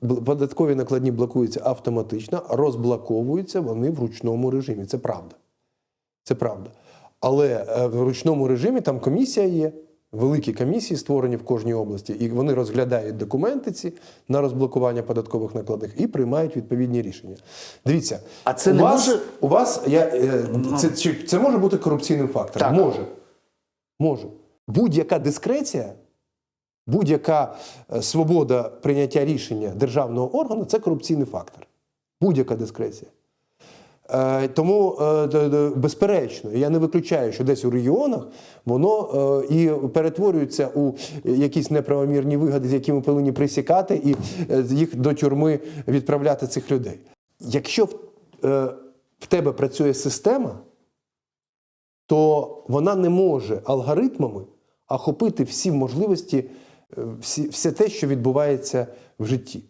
податкові накладні блокуються автоматично, розблоковуються вони в ручному режимі. Це правда. Це правда. Але е, в ручному режимі там комісія є, великі комісії створені в кожній області, і вони розглядають документи ці на розблокування податкових накладних і приймають відповідні рішення. Дивіться, А це у не вас, може- Ну. у вас я, е, це, це може бути корупційним фактором? Так. Може. Може. Будь-яка дискреція, будь-яка е, свобода прийняття рішення державного органу це корупційний фактор. Будь-яка дискреція. Е, Тому, е, безперечно, я не виключаю, що десь у регіонах воно і перетворюється у якісь неправомірні вигоди, з якими повинні присікати, і їх до тюрми відправляти цих людей. Якщо в, тебе працює система, то вона не може алгоритмами охопити всі можливості, всі, все те, що відбувається в житті.